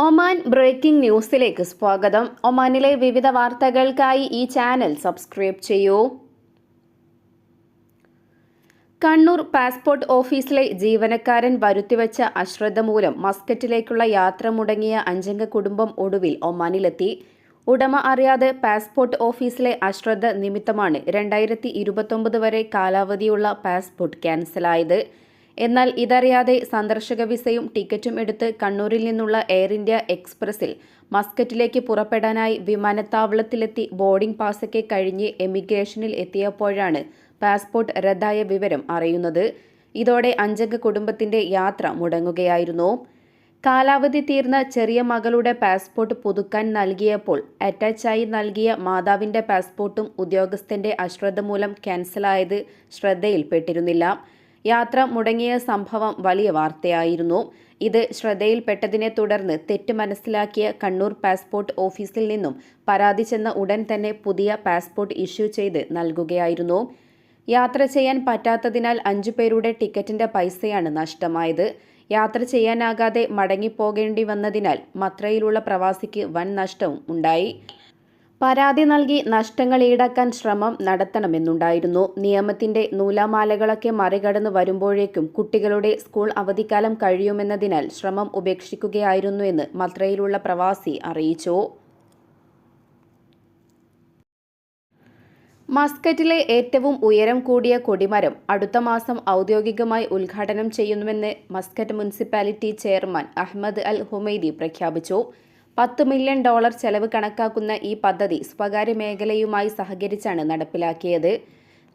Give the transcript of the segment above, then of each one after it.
Oman breaking ന്യൂസിലേക്ക് സ്വാഗതം. ഒമാനിലെ വിവിധ വാർത്തകൾക്കായി ഈ ചാനൽ സബ്സ്ക്രൈബ് ചെയ്യൂ. കണ്ണൂർ പാസ്പോർട്ട് ഓഫീസിലെ ജീവനക്കാരൻ വരുത്തിവെച്ച അശ്രദ്ധ മൂലം മസ്കറ്റിലേക്കുള്ള യാത്ര മുടങ്ങിയ അഞ്ചംഗ കുടുംബം ഒടുവിൽ ഒമാനിലെത്തി. ഉടമ അറിയാതെ പാസ്പോർട്ട് ഓഫീസിലെ അശ്രദ്ധ നിമിത്തമാണ് രണ്ടായിരത്തി ഇരുപത്തൊമ്പത് വരെ കാലാവധിയുള്ള പാസ്പോർട്ട് ക്യാൻസലായത്. എന്നാൽ ഇതറിയാതെ സന്ദർശക വിസയും ടിക്കറ്റും എടുത്ത് കണ്ണൂരിൽ നിന്നുള്ള എയർ ഇന്ത്യ എക്സ്പ്രസിൽ മസ്കറ്റിലേക്ക് പുറപ്പെടാനായി വിമാനത്താവളത്തിലെത്തി ബോർഡിംഗ് പാസൊക്കെ കഴിഞ്ഞ് എമിഗ്രേഷനിൽ എത്തിയപ്പോഴാണ് പാസ്പോർട്ട് റദ്ദായ വിവരം അറിയുന്നത്. ഇതോടെ അഞ്ചംഗ കുടുംബത്തിന്റെ യാത്ര മുടങ്ങുകയായിരുന്നു. കാലാവധി തീർന്ന ചെറിയ മകളുടെ പാസ്പോർട്ട് പുതുക്കാൻ നൽകിയപ്പോൾ അറ്റാച്ചായി നൽകിയ മാതാവിന്റെ പാസ്പോർട്ടും ഉദ്യോഗസ്ഥന്റെ അശ്രദ്ധ മൂലം ക്യാൻസലായത് ശ്രദ്ധയിൽപ്പെട്ടിരുന്നില്ല. യാത്ര മുടങ്ങിയ സംഭവം വലിയ വാർത്തയായിരുന്നു. ഇത് ശ്രദ്ധയിൽപ്പെട്ടതിനെ തുടർന്ന് തെറ്റ് മനസ്സിലാക്കിയ കണ്ണൂർ പാസ്പോർട്ട് ഓഫീസിൽ നിന്നും പരാതി ചെന്ന ഉടൻ തന്നെ പുതിയ പാസ്പോർട്ട് ഇഷ്യൂ ചെയ്ത് നൽകുകയായിരുന്നു. യാത്ര ചെയ്യാൻ പറ്റാത്തതിനാൽ അഞ്ചു പേരുടെ ടിക്കറ്റിന്റെ പൈസയാണ് നഷ്ടമായത്. യാത്ര ചെയ്യാനാകാതെ മടങ്ങിപ്പോകേണ്ടി വന്നതിനാൽ മത്രയിലുള്ള പ്രവാസിക്ക് വൻ നഷ്ടവും ഉണ്ടായി. പരാതി നൽകി നഷ്ടങ്ങൾ ഈടാക്കാൻ ശ്രമം നടത്തണമെന്നുണ്ടായിരുന്നു. നിയമത്തിന്റെ നൂലാമാലകളൊക്കെ മറികടന്ന് വരുമ്പോഴേക്കും കുട്ടികളുടെ സ്കൂൾ അവധിക്കാലം കഴിയുമെന്നതിനാൽ ശ്രമം ഉപേക്ഷിക്കുകയായിരുന്നു എന്ന് മത്രയിലുള്ള പ്രവാസി അറിയിച്ചു. മസ്കറ്റിലെ ഏറ്റവും ഉയരം കൂടിയ കൊടിമരം അടുത്ത മാസം ഔദ്യോഗികമായി ഉദ്ഘാടനം ചെയ്യുന്നുവെന്ന് Muscat municipality chairman Ahmed Al Humaidi പ്രഖ്യാപിച്ചു. പത്ത് മില്യൺ ഡോളർ ചെലവ് കണക്കാക്കുന്ന ഈ പദ്ധതി സ്വകാര്യ മേഖലയുമായി സഹകരിച്ചാണ് നടപ്പിലാക്കിയത്.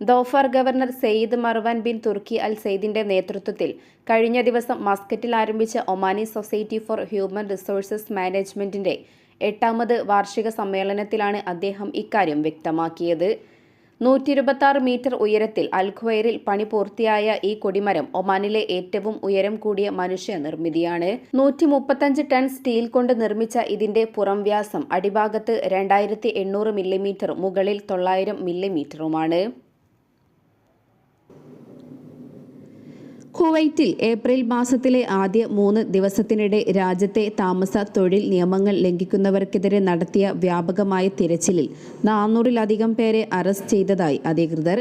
Dhofar governor Sayyid Marwan bin Turki Al സെയ്ദിന്റെ നേതൃത്വത്തിൽ കഴിഞ്ഞ ദിവസം മസ്കറ്റിൽ ആരംഭിച്ച Omani society for human resources മാനേജ്മെന്റിന്റെ എട്ടാമത് വാർഷിക സമ്മേളനത്തിലാണ് അദ്ദേഹം ഇക്കാര്യം വ്യക്തമാക്കിയത്. നൂറ്റി ഇരുപത്തി മീറ്റർ ഉയരത്തിൽ അൽഖ്വയറിൽ പണി പൂർത്തിയായ ഈ കൊടിമരം ഒമാനിലെ ഏറ്റവും ഉയരം കൂടിയ മനുഷ്യ നിർമ്മിതിയാണ്. നൂറ്റി മുപ്പത്തഞ്ച് ടൺ സ്റ്റീൽ കൊണ്ട് നിർമ്മിച്ച ഇതിന്റെ പുറം വ്യാസം അടിഭാഗത്ത് രണ്ടായിരത്തി എണ്ണൂറ് മില്ലിമീറ്റർ മുകളിൽ തൊള്ളായിരം മില്ലിമീറ്ററുമാണ്. കുവൈറ്റിൽ ഏപ്രിൽ മാസത്തിലെ ആദ്യ മൂന്ന് ദിവസത്തിനിടെ രാജ്യത്തെ താമസ തൊഴിൽ നിയമങ്ങൾ ലംഘിക്കുന്നവർക്കെതിരെ നടത്തിയ വ്യാപകമായ തിരച്ചിലിൽ നാനൂറിലധികം പേരെ അറസ്റ്റ് ചെയ്തതായി അധികൃതർ.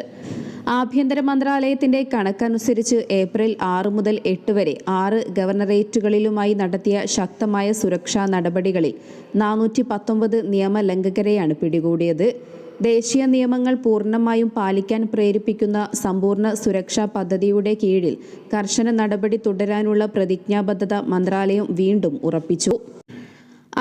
ആഭ്യന്തര മന്ത്രാലയത്തിന്റെ കണക്കനുസരിച്ച് ഏപ്രിൽ ആറ് മുതൽ എട്ട് വരെ ആറ് ഗവർണറേറ്റുകളിലുമായി നടത്തിയ ശക്തമായ സുരക്ഷാ നടപടികളിൽ നാനൂറ്റി പത്തൊമ്പത് നിയമലംഘകരെയാണ് പിടികൂടിയത്. ദേശീയ നിയമങ്ങൾ പൂർണമായും പാലിക്കാൻ പ്രേരിപ്പിക്കുന്ന സമ്പൂർണ സുരക്ഷാ പദ്ധതിയുടെ കീഴിൽ കർശന നടപടി തുടരാനുള്ള പ്രതിജ്ഞാബദ്ധത മന്ത്രാലയം വീണ്ടും ഉറപ്പിച്ചു.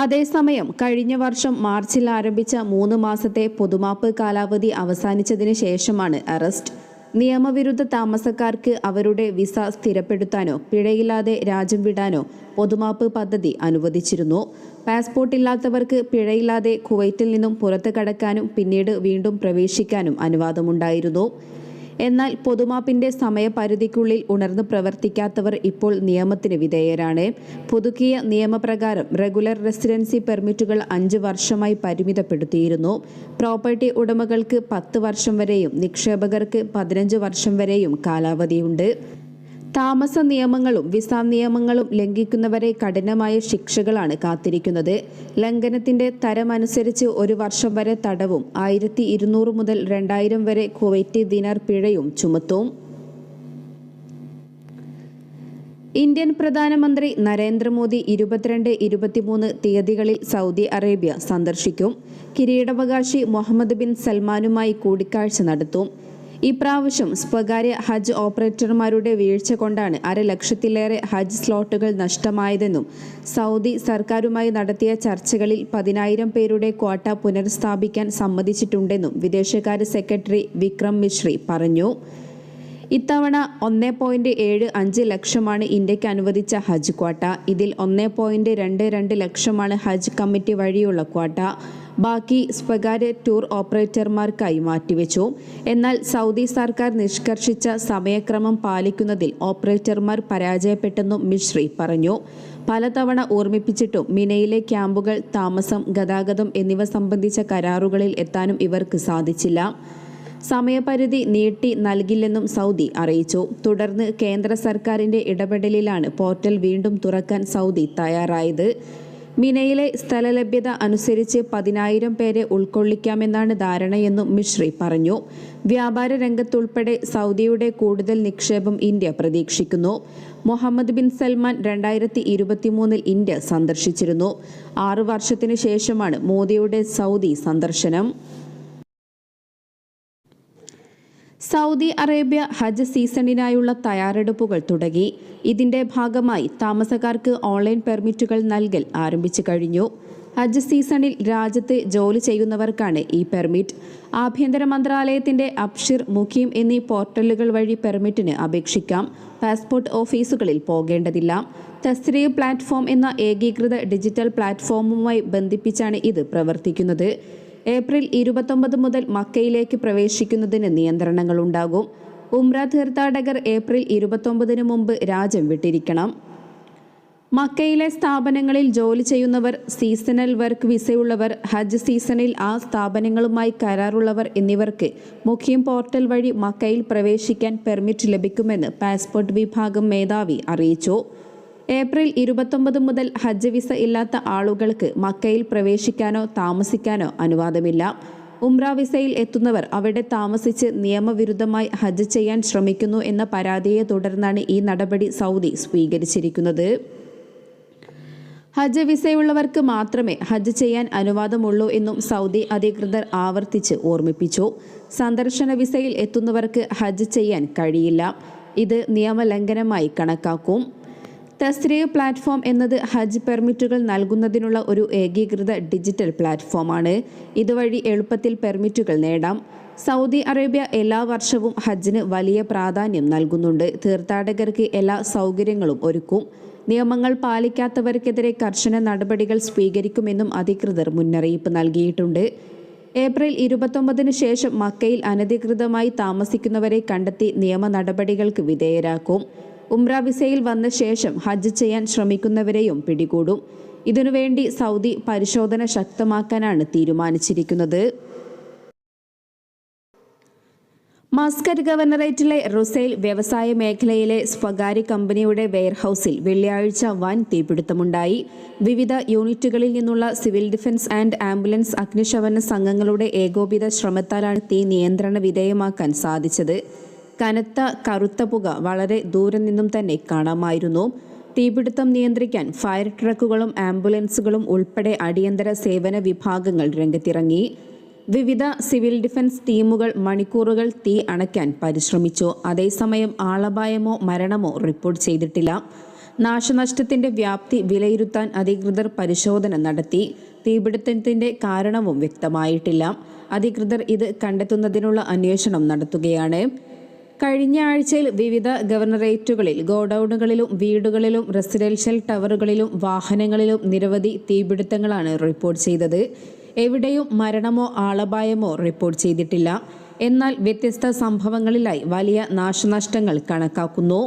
അതേസമയം കഴിഞ്ഞ വർഷം മാർച്ചിൽ ആരംഭിച്ച മൂന്ന് മാസത്തെ പൊതുമാപ്പ് കാലാവധി അവസാനിച്ചതിന് ശേഷമാണ് അറസ്റ്റ്. നിയമവിരുദ്ധ താമസക്കാർക്ക് അവരുടെ വിസ സ്ഥിരപ്പെടുത്താനോ പിഴയില്ലാതെ രാജ്യം വിടാനോ പൊതുമാപ്പ് പദ്ധതി അനുവദിച്ചിരുന്നു. പാസ്പോർട്ട് ഇല്ലാത്തവർക്ക് പിഴയില്ലാതെ കുവൈറ്റിൽ നിന്നും പുറത്തു കടക്കാനും പിന്നീട് വീണ്ടും പ്രവേശിക്കാനും അനുവാദമുണ്ടായിരുന്നു. എന്നാൽ പൊതുമാപ്പിന്റെ സമയപരിധിക്കുള്ളിൽ ഉണർന്ന് പ്രവർത്തിക്കാത്തവർ ഇപ്പോൾ നിയമത്തിന് വിധേയരാണ്. പുതുക്കിയ നിയമപ്രകാരം റെഗുലർ റെസിഡൻസി പെർമിറ്റുകൾ അഞ്ച് വർഷമായി പരിമിതപ്പെടുത്തിയിരുന്നു. പ്രോപ്പർട്ടി ഉടമകൾക്ക് പത്ത് വർഷം വരെയും നിക്ഷേപകർക്ക് പതിനഞ്ച് വർഷം വരെയും കാലാവധിയുണ്ട്. താമസ നിയമങ്ങളും വിസ നിയമങ്ങളും ലംഘിക്കുന്നവരെ കഠിനമായ ശിക്ഷകളാണ് കാത്തിരിക്കുന്നത്. ലംഘനത്തിന്റെ തരമനുസരിച്ച് ഒരു വർഷം വരെ തടവും ആയിരത്തി ഇരുന്നൂറ് മുതൽ രണ്ടായിരം വരെ കുവൈറ്റ് ദിനാർ പിഴയും ചുമത്തും. ഇന്ത്യൻ പ്രധാനമന്ത്രി നരേന്ദ്രമോദി ഇരുപത്തിരണ്ട് ഇരുപത്തിമൂന്ന് തീയതികളിൽ സൗദി അറേബ്യ സന്ദർശിക്കും. കിരീടാവകാശി മുഹമ്മദ് ബിൻ സൽമാനുമായി കൂടിക്കാഴ്ച നടത്തും. ഇപ്രാവശ്യം സ്വകാര്യ ഹജ്ജ് ഓപ്പറേറ്റർമാരുടെ വീഴ്ച കൊണ്ടാണ് അരലക്ഷത്തിലേറെ ഹജ്ജ് സ്ലോട്ടുകൾ നഷ്ടമായതെന്നും സൗദി സർക്കാരുമായി നടത്തിയ ചർച്ചകളിൽ പതിനായിരം പേരുടെ ക്വാട്ട പുനഃസ്ഥാപിക്കാൻ സമ്മതിച്ചിട്ടുണ്ടെന്നും വിദേശകാര്യ സെക്രട്ടറി വിക്രം മിശ്രി പറഞ്ഞു. ഇത്തവണ ഒന്നേ പോയിന്റ് ഏഴ് അഞ്ച് ലക്ഷമാണ് ഇന്ത്യയ്ക്ക് അനുവദിച്ച ഹജ്ജ് ക്വാട്ട. ഇതിൽ ഒന്നേ പോയിന്റ് രണ്ട് രണ്ട് ലക്ഷമാണ് ഹജ്ജ് കമ്മിറ്റി വഴിയുള്ള ക്വാട്ട. ബാക്കി സ്വകാര്യ ടൂർ ഓപ്പറേറ്റർമാർക്കായി മാറ്റിവെച്ചു. എന്നാൽ സൗദി സർക്കാർ നിഷ്കർഷിച്ച സമയക്രമം പാലിക്കുന്നതിൽ ഓപ്പറേറ്റർമാർ പരാജയപ്പെട്ടെന്നും മിശ്രി പറഞ്ഞു. പലതവണ ഓർമ്മിപ്പിച്ചിട്ടും മിനയിലെ ക്യാമ്പുകൾ താമസം ഗതാഗതം എന്നിവ സംബന്ധിച്ച കരാറുകളിൽ എത്താനും ഇവർക്ക് സാധിച്ചില്ല. സമയപരിധി നീട്ടി നൽകില്ലെന്നും സൗദി അറിയിച്ചു. തുടർന്ന് കേന്ദ്ര സർക്കാരിന്റെ ഇടപെടലിലാണ് പോർട്ടൽ വീണ്ടും തുറക്കാൻ സൗദി തയ്യാറായത്. മിനയിലെ സ്ഥലലഭ്യത അനുസരിച്ച് പതിനായിരം പേരെ ഉൾക്കൊള്ളിക്കാമെന്നാണ് ധാരണയെന്നും മിശ്രി പറഞ്ഞു. വ്യാപാര രംഗത്തുൾപ്പെടെ സൗദിയുടെ കൂടുതൽ നിക്ഷേപം ഇന്ത്യ പ്രതീക്ഷിക്കുന്നു. മുഹമ്മദ് ബിൻ സൽമാൻ രണ്ടായിരത്തി ഇരുപത്തിമൂന്നിൽ ഇന്ത്യ സന്ദർശിച്ചിരുന്നു. ആറു വർഷത്തിനു ശേഷമാണ് മോദിയുടെ സൗദി സന്ദർശനം. സൗദി അറേബ്യ ഹജ്ജ് സീസണിനായുള്ള തയ്യാറെടുപ്പുകൾ തുടങ്ങി. ഇതിന്റെ ഭാഗമായി താമസക്കാർക്ക് ഓൺലൈൻ പെർമിറ്റുകൾ നൽകൽ ആരംഭിച്ചു കഴിഞ്ഞു. ഹജ്ജ് സീസണിൽ രാജ്യത്ത് ജോലി ചെയ്യുന്നവർക്കാണ് ഈ പെർമിറ്റ്. ആഭ്യന്തര മന്ത്രാലയത്തിന്റെ അബ്ഷിർ മുഖീം എന്നീ പോർട്ടലുകൾ വഴി പെർമിറ്റിന് അപേക്ഷിക്കാം. പാസ്പോർട്ട് ഓഫീസുകളിൽ പോകേണ്ടതില്ല. തസ്രീ പ്ലാറ്റ്ഫോം എന്ന ഏകീകൃത ഡിജിറ്റൽ പ്ലാറ്റ്ഫോമുമായി ബന്ധിപ്പിച്ചാണ് ഇത് പ്രവർത്തിക്കുന്നത്. ഏപ്രിൽ ഇരുപത്തൊമ്പത് മുതൽ മക്കയിലേക്ക് പ്രവേശിക്കുന്നതിന് നിയന്ത്രണങ്ങളുണ്ടാകും. ഉംറ തീർത്ഥാടകർ ഏപ്രിൽ ഇരുപത്തൊമ്പതിന് മുമ്പ് രാജ്യം വിട്ടിരിക്കണം. മക്കയിലെ സ്ഥാപനങ്ങളിൽ ജോലി ചെയ്യുന്നവർ സീസണൽ വർക്ക് വിസയുള്ളവർ ഹജ്ജ് സീസണിൽ ആ സ്ഥാപനങ്ങളുമായി കരാറുള്ളവർ എന്നിവർക്ക് മുഖ്യം പോർട്ടൽ വഴി മക്കയിൽ പ്രവേശിക്കാൻ പെർമിറ്റ് ലഭിക്കുമെന്ന് പാസ്പോർട്ട് വിഭാഗം മേധാവി അറിയിച്ചു. ഏപ്രിൽ ഇരുപത്തൊമ്പത് മുതൽ ഹജ്ജ് വിസ ഇല്ലാത്ത ആളുകൾക്ക് മക്കയിൽ പ്രവേശിക്കാനോ താമസിക്കാനോ അനുവാദമില്ല. ഉംറ വിസയിൽ എത്തുന്നവർ അവിടെ താമസിച്ച് നിയമവിരുദ്ധമായി ഹജ്ജ് ചെയ്യാൻ ശ്രമിക്കുന്നു എന്ന പരാതിയെ തുടർന്നാണ് ഈ നടപടി സൗദി സ്വീകരിച്ചിരിക്കുന്നത്. ഹജ്ജ് വിസയുള്ളവർക്ക് മാത്രമേ ഹജ്ജ് ചെയ്യാൻ അനുവാദമുള്ളൂ എന്നും സൗദി അധികൃതർ ആവർത്തിച്ച് ഓർമ്മിപ്പിച്ചു. സന്ദർശന വിസയിൽ എത്തുന്നവർക്ക് ഹജ്ജ് ചെയ്യാൻ കഴിയില്ല. ഇത് നിയമലംഘനമായി കണക്കാക്കും. തസ്രീവ് പ്ലാറ്റ്ഫോം എന്നത് ഹജ്ജ് പെർമിറ്റുകൾ നൽകുന്നതിനുള്ള ഒരു ഏകീകൃത ഡിജിറ്റൽ പ്ലാറ്റ്ഫോമാണ്. ഇതുവഴി എളുപ്പത്തിൽ പെർമിറ്റുകൾ നേടാം. സൗദി അറേബ്യ എല്ലാ വർഷവും ഹജ്ജിന് വലിയ പ്രാധാന്യം നൽകുന്നുണ്ട്. തീർത്ഥാടകർക്ക് എല്ലാ സൗകര്യങ്ങളും ഒരുക്കും. നിയമങ്ങൾ പാലിക്കാത്തവർക്കെതിരെ കർശന നടപടികൾ സ്വീകരിക്കുമെന്നും അധികൃതർ മുന്നറിയിപ്പ് നൽകിയിട്ടുണ്ട്. ഏപ്രിൽ ഇരുപത്തൊമ്പതിന് ശേഷം മക്കയിൽ അനധികൃതമായി താമസിക്കുന്നവരെ കണ്ടെത്തി നിയമ നടപടികൾക്ക് വിധേയരാക്കും. ഉംറ വിസയിൽ വന്ന ശേഷം ഹജ്ജ് ചെയ്യാൻ ശ്രമിക്കുന്നവരെയും പിടികൂടും. ഇതിനുവേണ്ടി സൗദി പരിശോധന ശക്തമാക്കാനാണ് തീരുമാനിച്ചിരിക്കുന്നത്. മസ്കറ്റ് ഗവർണറേറ്റിലെ റുസൈൽ വ്യവസായ മേഖലയിലെ സ്വകാര്യ കമ്പനിയുടെ വെയർഹൌസിൽ വെള്ളിയാഴ്ച വൻ തീപിടുത്തമുണ്ടായി. വിവിധ യൂണിറ്റുകളിൽ നിന്നുള്ള സിവിൽ ഡിഫൻസ് ആൻഡ് ആംബുലൻസ് അഗ്നിശമന സംഘങ്ങളുടെ ഏകോപിത ശ്രമത്താലാണ് തീ നിയന്ത്രണ വിധേയമാക്കാൻ സാധിച്ചത്. കനത്ത കറുത്ത പുക വളരെ ദൂരെ നിന്നും തന്നെ കാണാമായിരുന്നു. തീപിടുത്തം നിയന്ത്രിക്കാൻ ഫയർ ട്രക്കുകളും ആംബുലൻസുകളും ഉൾപ്പെടെ അടിയന്തര സേവന വിഭാഗങ്ങൾ രംഗത്തിറങ്ങി. വിവിധ സിവിൽ ഡിഫൻസ് ടീമുകൾ മണിക്കൂറുകൾ തീ അണയ്ക്കാൻ പരിശ്രമിച്ചു. അതേസമയം ആളപായമോ മരണമോ റിപ്പോർട്ട് ചെയ്തിട്ടില്ല. നാശനഷ്ടത്തിന്റെ വ്യാപ്തി വിലയിരുത്താൻ അധികൃതർ പരിശോധന നടത്തി. തീപിടുത്തത്തിന്റെ കാരണവും വ്യക്തമായിട്ടില്ല. അധികൃതർ ഇത് കണ്ടെത്തുന്നതിനുള്ള അന്വേഷണം നടത്തുകയാണ്. കഴിഞ്ഞ ആഴ്ചയിൽ വിവിധ ഗവർണറേറ്റുകളിൽ ഗോഡൌണുകളിലും വീടുകളിലും റെസിഡൻഷ്യൽ ടവറുകളിലും വാഹനങ്ങളിലും നിരവധി തീപിടുത്തങ്ങളാണ് റിപ്പോർട്ട് ചെയ്തത്. എവിടെയും മരണമോ ആളപായമോ റിപ്പോർട്ട് ചെയ്തിട്ടില്ല. എന്നാൽ വ്യത്യസ്ത സംഭവങ്ങളിലായി വലിയ നാശനഷ്ടങ്ങൾ കണക്കാക്കുന്നു.